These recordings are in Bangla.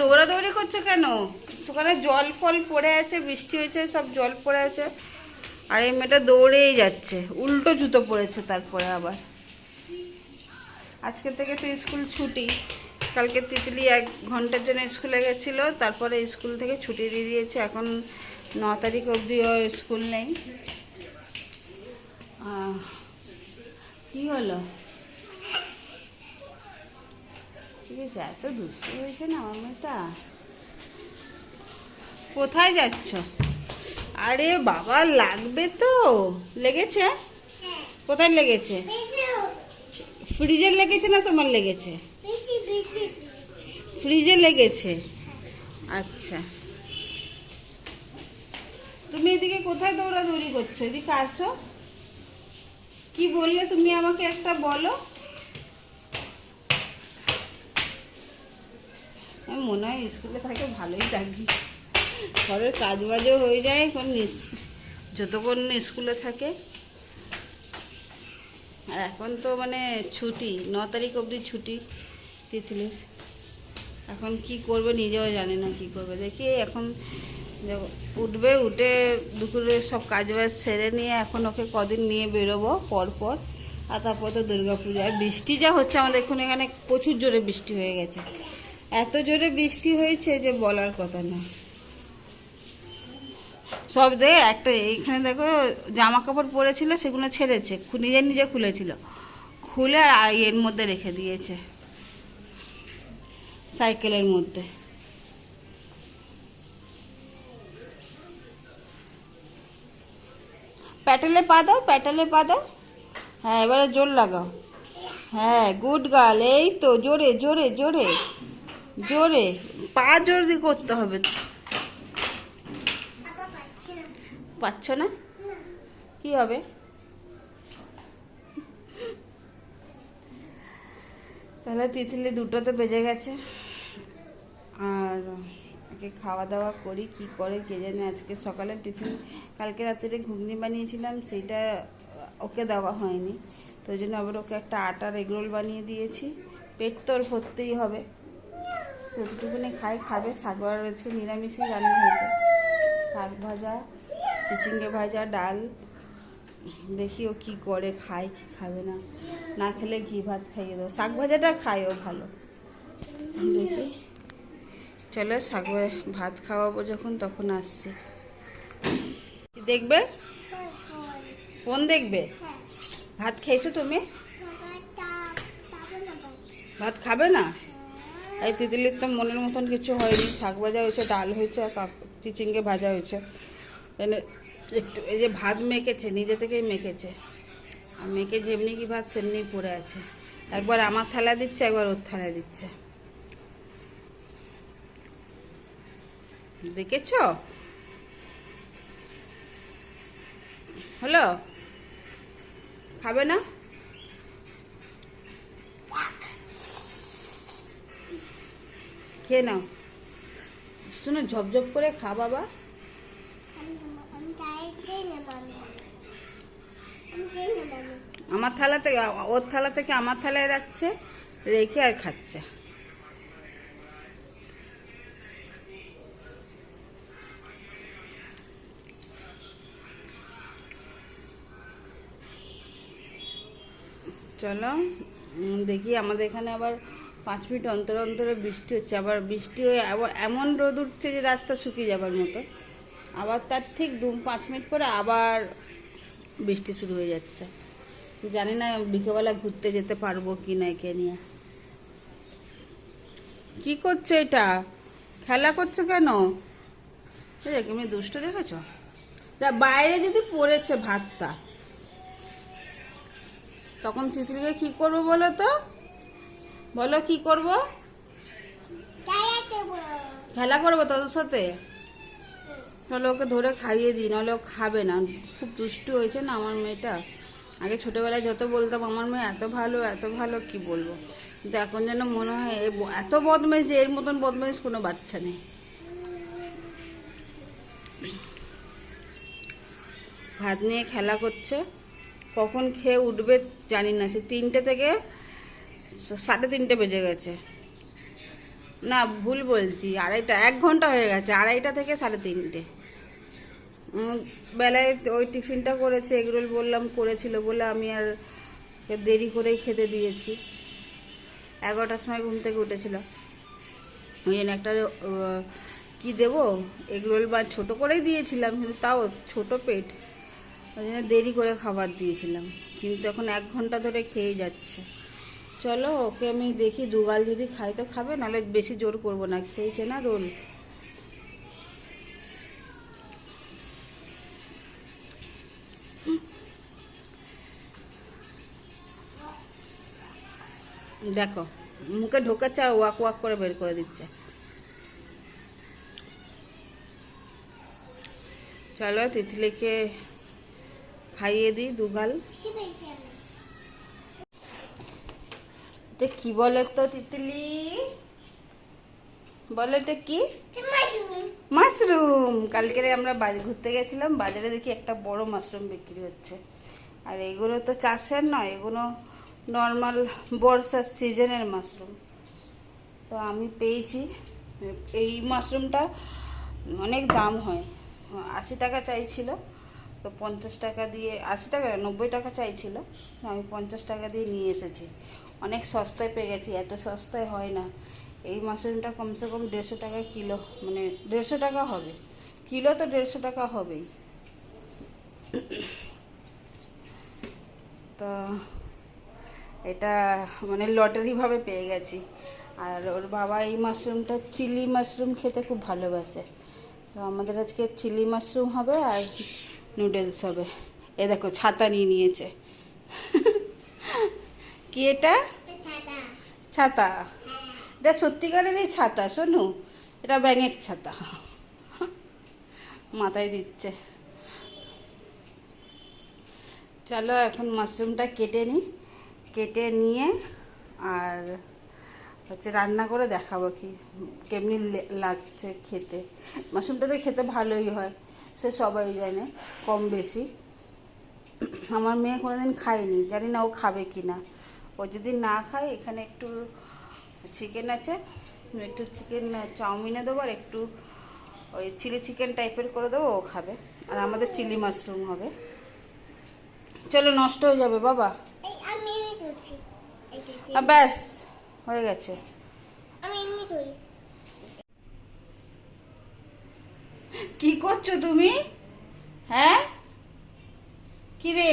দৌড়াদৌড়ি করছ কেন? ওখানে জল ফল পড়ে আছে, বৃষ্টি হয়েছে, সব জল পড়ে আছে। আর এই মেয়েটা দৌড়েই যাচ্ছে। উল্টো জুতো পড়েছে তারপরে আবার। আজকে থেকে তো স্কুল ছুটি। কালকে তিতলি এক ঘণ্টার জন্য স্কুলে গেছিল, তারপরে স্কুল থেকে ছুটি দিয়ে দিয়েছে। এখন ন তারিখ অবধিও স্কুল নেই। কি হলো? ঠিক আছে এত দুষ্ট হয়েছে না, আমার মেয়েটা? কোথায় যাচ্ছ? আরে বাবা, লাগবে তো। লেগেছে? কোথায় লেগেছে? ফ্রিজে লেগেছে না তোমার লেগেছে? ফ্রিজে লেগেছে? আচ্ছা। তুমি এদিকে কোথায় দৌড়াদৌড়ি করছ? এদিকে আসো। কি বললে তুমি আমাকে একটা বলো? মনে হয় স্কুলে থাকে, ভালোই থাকি ঘরের কাজ বাজও হয়ে যায় নিস- যতক্ষণ স্কুলে থাকে। আর এখন তো মানে ছুটি, ন তারিখ অবধি ছুটি তিতলির। এখন কি করবে নিজেও জানে না কি করবে। দেখি এখন উঠবে, উঠে দুপুরে সব কাজ বাজ সেরে নিয়ে এখন ওকে কদিন নিয়ে বেরোবো পর পর আর তারপর তো দুর্গা পূজা আর বৃষ্টি যা হচ্ছে, আমাদের এখন এখানে প্রচুর জোরে বৃষ্টি হয়ে গেছে। এত জোরে বৃষ্টি হয়েছে যে বলার কথা না। সব দে, একটা এইখানে দেখো জামা কাপড় পরেছিল, সেগুলো ছেড়েছে নিজে নিজে খুলেছিল। খুলে আর এর মধ্যে রেখে দিয়েছে, সাইকেলের মধ্যে। প্যাটেলে পা দাও, প্যাটেলে পা দাও। হ্যাঁ এবারে জোর লাগাও। হ্যাঁ গুড গার্ল, এই তো, জোরে জোরে জোরে। জোরে। পা জোর দিয়ে করতে হবে। পাচ্ছ না? কি হবে? তাহলে তিতলি দুটো তো বেজে গেছে। আর একে খাওয়া দাওয়া করি কি করে কে জানে? আজকে সকালে টিফিন কালকে রাত্রে ঘুগনি বানিয়েছিলাম সেইটা ওকে দেওয়া হয়নি। তো ওই জন্য আবার ওকে একটা আটার এগরোল বানিয়ে দিয়েছি। পেট তোর ভরতেই হবে। যতটুকুনি খাই খাবে। শাক ভাজা রয়েছে নিরামিষই রান্না হয়েছে। শাক ভাজা চিচিঙ্গে ভাজা ডাল। দেখি ও কী করে খায় কি খাবে না। না খেলে ঘি ভাত খাইয়ে দেবো। শাক ভাজাটা খায় ও ভালো। দেখি। চলো শাক ভা- ভাত খাওয়াবো যখন তখন আসছি। দেখবে? ফোন দেখবে? ভাত খেয়েছো তুমি? ভাত খাবে না? এই তিতলির তো মনের মতন কিছু হয়নি। শাক ভাজা হয়েছে, ডাল হয়েছে, আর চিচিঙ্গে ভাজা হয়েছে। এনে একটু এই যে ভাত মেখেছে, নিজে থেকেই মেখেছে। আর মেখে যেমনি কি ভাত, সেমনি পড়ে আছে। একবার আমার থালা দিচ্ছে, একবার ওর থালা দিচ্ছে। দেখেছ? হ্যালো খাবে না? খেয়ে নাও। শোনো ঝপঝপ করে খা বাবা। আমার থালা থেকে, ওর থালা থেকে আমার থালায় রাখছে, রেখে আর খাচ্ছে। চলো দেখি আমাদের এখানে আবার পাঁচ মিনিট অন্তর অন্তরে বৃষ্টি হচ্ছে, আবার বৃষ্টি হয়ে আবার এমন রোদ উঠছে যে রাস্তা শুকিয়ে যাবার মতো। আবার তার ঠিক দু পাঁচ মিনিট পরে আবার বৃষ্টি শুরু হয়ে যাচ্ছে। জানি না বিকেলবেলা ঘুরতে যেতে পারব কি না একে নিয়ে। কি করছ এটা? খেলা করছ কেন? যে তুমি দুষ্ট দেখেছ? তা বাইরে যদি পড়েছে ভাতটা, তখন তিতলিকে কি করব বলো তো? বলো কি করব? খেলা করব তোদের সাথে? তাহলে ওকে ধরে খাইয়ে দিই নাহলে ও খাবে না। খুব দুষ্টু হয়েছে না আমার মেয়েটা। আগে ছোটোবেলায় যত বলতাম আমার মেয়ে এত ভালো এত ভালো কি বলব? কিন্তু এখন যেন মনে হয় এত বদমাইশ যে এর মতন বদমাইশ কোনো বাচ্চা নেই। ভাত নিয়ে খেলা করছে। কখন খেয়ে উঠবে জানি না। সে তিনটে থেকে সাড়ে তিনটে বেজে গেছে। না, ভুল বলছি, আড়াইটা, এক ঘণ্টা হয়ে গেছে, আড়াইটা থেকে সাড়ে তিনটে। বেলায় ওই টিফিনটা করেছে, এগরোল বললাম, করেছিল বলে আমি আর দেরি করেই খেতে দিয়েছি। এগারোটার সময় ঘুম থেকে উঠেছিল। ওই জন্য একটা কি দেবো? এগরোল বা ছোটো করেই দিয়েছিলাম, কিন্তু তাও ছোট পেট। ওই জন্য দেরি করে খাবার দিয়েছিলাম, কিন্তু এখন এক ঘণ্টা ধরে খেয়েই যাচ্ছে। চলো, ওকে আমি দেখি, দুগাল যদি খাই তো খাবে, নাহলে বেশি জোর করব না, খেয়েছে না রোল? দেখো, মুখে ঢোকাচ্ছে আর ওয়াক ওয়াক করে বের করে দিচ্ছে। চলো তিতলিকে খাইয়ে দিই দুগাল। এটা কি বলে তো তিতলি। বলে এটা কি? মাশরুম। কালকে আমরা ঘুরতে গেছিলাম বাজারে দেখি একটা বড় মাশরুম বিক্রি হচ্ছে। আর এগুলো তো চাষের নয় এগুলো নর্মাল বর্ষার সিজনের মাশরুম। তো আমি পেয়েছি এই মাশরুমটা অনেক দাম হয়। আশি টাকা চাইছিল তো পঞ্চাশ টাকা দিয়ে আশি টাকা নব্বই টাকা চাইছিল আমি পঞ্চাশ টাকা দিয়ে নিয়ে এসেছি। অনেক সস্তায় পেয়ে গেছি, এত সস্তায় হয় না। এই মাশরুমটা কমসে কম দেড়শো টাকা কিলো মানে দেড়শো টাকা হবে। কিলো তো দেড়শো টাকা হবেই। তো এটা মানে লটারিভাবে পেয়ে গেছি। আর ওর বাবা এই মাশরুমটা চিলি মাশরুম খেতে খুব ভালোবাসে। তো আমাদের আজকে চিলি মাশরুম হবে আর নুডলস হবে। এ দেখো, ছাতা নিয়ে নিয়েছে। কি এটা? ছাতা। এটা সত্যিকারেরই ছাতা শোনো এটা ব্যাঙের ছাতা। মাথায় দিচ্ছে। চলো এখন মাশরুমটা কেটে নিই কেটে নিয়ে আর হচ্ছে রান্না করে দেখাবো কি, কেমনি লাগছে খেতে। মাশরুমটা তো খেতে ভালোই হয়, সে সবাই জানে, কম বেশি। আমার মেয়ে কোনোদিন খায়নি, জানি না ও খাবে কি না ও যদি না খায় এখানে একটু চিকেন আছে। একটু চিকেন চাউমিনে দেবো আর একটু ওই চিলি চিকেন টাইপের করে দেবো ও খাবে। আর আমাদের চিলি মাশরুম হবে। চলো নষ্ট হয়ে যাবে বাবা। ব্যাস হয়ে গেছে। কি করছ তুমি? হ্যাঁ? কি রে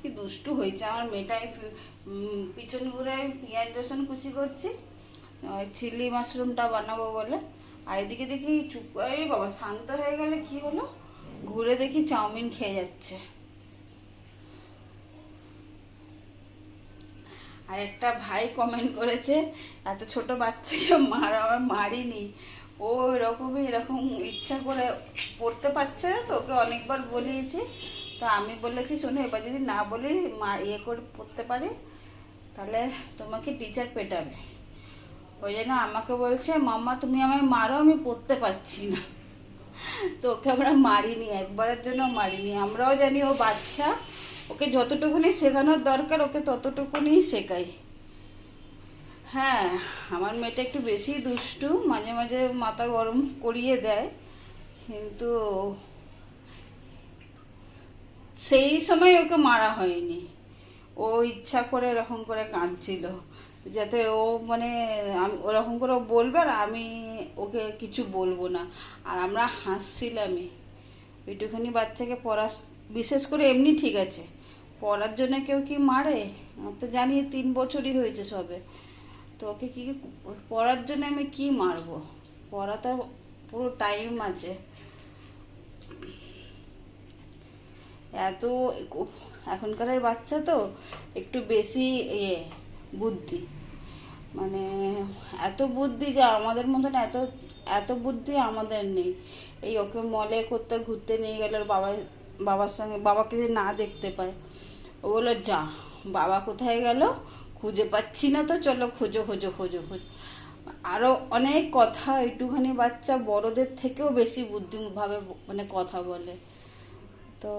কি দুষ্টু হয়েছে। আমার মেয়েটাই পিছন ঘুরে পেঁয়াজ রসুন কুচি করছি। চিলি মাশরুমটা বানাবো বলে। আর এদিকে দেখি চুপ এই বাবা, শান্ত হয়ে গেলে কি হলো? ঘুরে দেখি চাউমিন খেয়ে যাচ্ছে। আর একটা ভাই কমেন্ট করেছে, এত ছোট বাচ্চাকে মার, আমার মারিনি। ও এরকমই, এরকম ইচ্ছা করে পড়তে পারছে না তো, ওকে অনেকবার বলিয়েছি। তো আমি বলেছি, শোনো, এবার যদি না বলি, মা ইয়ে করে পড়তে পারে, তাহলে তোমাকে টিচার পেটাবে। ওই জন্য আমাকে বলছে, মাম্মা, তুমি আমায় মারো, আমি পড়তে পারছি না। তো ওকে আমরা মারিনি, একবারের জন্য মারিনি। আমরাও জানি ও বাচ্চা, ওকে যতটুকুনি শেখানোর দরকার, ওকে ততটুকুনি শেখাই। হ্যাঁ আমার মেয়েটা একটু বেশি দুষ্টু, মাঝে মাঝে মাথা গরম করিয়ে দেয়, কিন্তু সেই সময় ওকে মারা হয়নি। ও ইচ্ছা করে এরকম করে কাঁদছিল, যাতে ও মানে আমি ওরকম করে বলবে আর আমি ওকে কিছু বলব না। আর আমরা হাসছিলামই। ওইটুখানি বাচ্চাকে পড়া, বিশেষ করে এমনি ঠিক আছে। পড়ার জন্য কেউ কি মারে? আমার তো জানি তিন বছরই হয়েছে সবে। তো ওকে কি, পড়ার জন্য আমি কি মারবো? পড়া তো পুরো টাইম আছে। এত এখনকার বাচ্চা তো একটু বেশি ইয়ে বুদ্ধি। মানে এত বুদ্ধি যে আমাদের মতন এত এত বুদ্ধি আমাদের নেই। এই ওকে মলে করতে ঘুরতে নিয়ে গেলে বাবা, বাবার সঙ্গে, বাবাকে যদি না দেখতে পায়। ও বলল, যা, বাবা কোথায় গেল? খুঁজে পাচ্ছি না তো, চলো খোঁজো খোঁজো খোঁজো খোঁজো। আরও অনেক কথা, একটুখানি বাচ্চা বড়দের থেকেও বেশি বুদ্ধিভাবে মানে কথা বলে। তো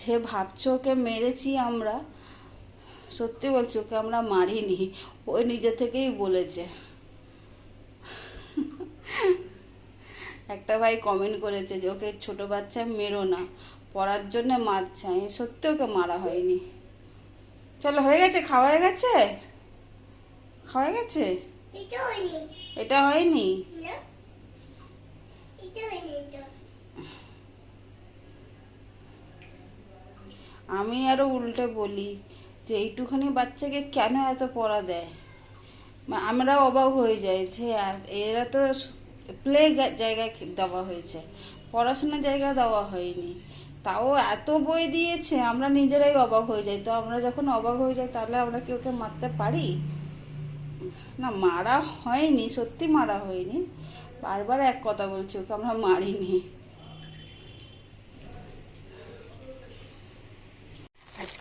যে ভাবছ ওকে মেরেছি আমরা সত্যি বলছি ওকে আমরা মারিনি ওই নিজে থেকেই বলেছে। একটা ভাই কমেন্ট করেছে যে ওকে ছোট বাচ্চা মেরো না পড়ার জন্য মারছে আমি সত্যি ওকে মারা হয়নি। চলো হয়ে গেছে? খাওয়া হয়ে গেছে? খাওয়া হয়ে গেছে? এটা হয়নি এটা হয়নি না এটা হয়নি এটা আমি আরও উল্টে বলি যে এইটুখানি বাচ্চাকে কেন এত পড়া দেয়? আমরা অবাক হয়ে যাই যে এরা তো প্লে জায়গায় দেওয়া হয়েছে। পড়াশোনার জায়গা দেওয়া হয়নি। তাও এত বই দিয়েছে, আমরা নিজেরাই অবাক হয়ে যাই। তো আমরা যখন অবাক হয়ে যাই, তাহলে আমরা কি ওকে মারতে পারি? না, মারা হয়নি, সত্যি মারা হয়নি। বারবার এক কথা বলছি, ওকে আমরা মারিনি।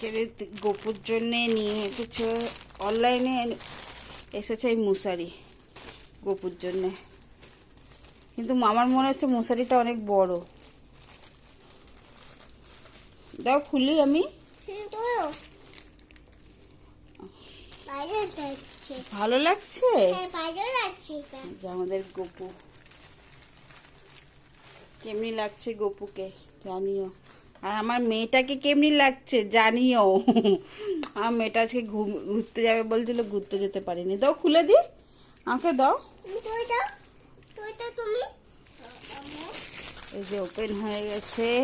আজকের গোপুর জন্যে নিয়ে এসেছে অনলাইনে এসেছে এই মশারি গোপুর জন্যে। কিন্তু আমার মনে হচ্ছে মশারিটা অনেক বড়। দাও খুলি আমি। ভালো লাগছে? আমাদের গপু। কেমনি লাগছে গপুকে, জানিও। আর আমার মেয়েটাকে কেমনি লাগছে জানিও। আমার মেয়েটা আজকে ঘুম- ঘুরতে যাবে বলছিল ঘুরতে যেতে পারিনি। দাও খুলে দি। আমাকে দাও। এই যে ওপেন হয়ে গেছে।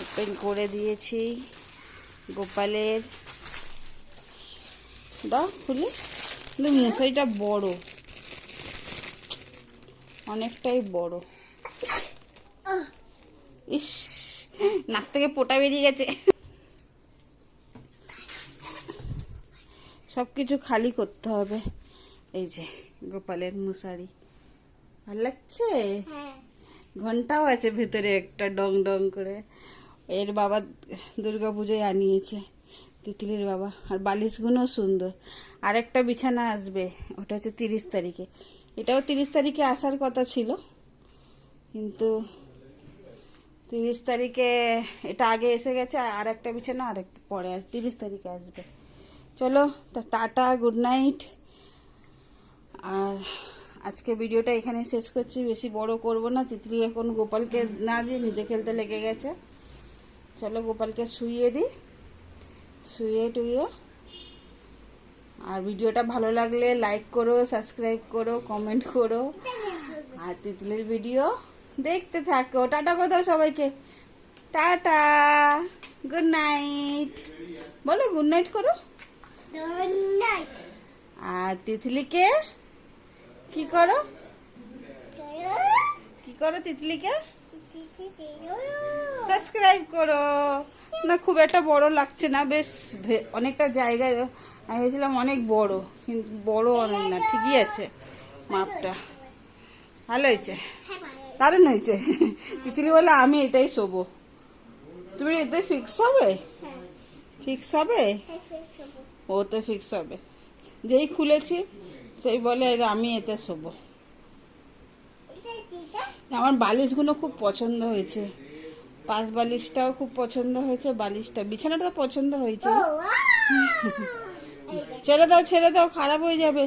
ওপেন করে দিয়েছি গোপালের। দাও খুলি। কিন্তু মশারিটা বড়। অনেকটাই বড়। ইস। নাক থেকে পোটা বেরিয়ে গেছে। সব কিছু খালি করতে হবে। এই যে গোপালের মশারি। ভালো লাগছে? হ্যাঁ। ঘন্টাও আছে ভেতরে একটা ডং ডং করে। এর বাবা দুর্গা পুজোয় আনিয়েছে তিতলির বাবা। আর বালিশগুলোও সুন্দর। আর একটা বিছানা আসবে ওটা হচ্ছে তিরিশ তারিখে। এটাও তিরিশ তারিখে আসার কথা ছিল। কিন্তু তিরিশ তারিখে এটা আগে এসে গেছে, আর একটা বিছানা, আর একটা পরে আস তিরিশ তারিখে আসবে। চলো, তা টাটা গুড নাইট আর আজকে ভিডিওটা এখানে শেষ করছি, বেশি বড় করব না, তিতলি এখন গোপালকে না দিয়ে নিজে খেলতে লেগে গেছে। চলো গোপালকে শুইয়ে দিই শুয়ে টুইয়ে। আর ভিডিওটা ভালো লাগলে লাইক করো সাবস্ক্রাইব করো কমেন্ট করো। আর তিতলির ভিডিও দেখতে থাকো। টাটা করে দাও সবাইকে। টাটা। গুড নাইট বলো গুড নাইট করো। আর তিতলিকে কি করো? কি করো তিতলিকে সাবস্ক্রাইব করো। না খুব একটা বড় লাগছে না বেশ অনেকটা জায়গায় আমি ভেবেছিলাম অনেক বড় কিন্তু বড় অনেক না ঠিকই আছে মাপটা। ভালো হয়েছে। হ্যাঁ দারুণ হয়েছে তিতলি বলে আমি এটাই শোবো। তুমি এতে ফিক্স হবে? ফিক্স হবে? ওতে ফিক্স হবে। যেই খুলেছি সেই বলে "এর আমি এতে শোবো। আমার বালিশগুলো খুব পছন্দ হয়েছে। পাশ বালিশটাও খুব পছন্দ হয়েছে বালিশটা বিছানাটা পছন্দ হয়েছে। ছেড়ে দাও ছেড়ে দাও খারাপ হয়ে যাবে।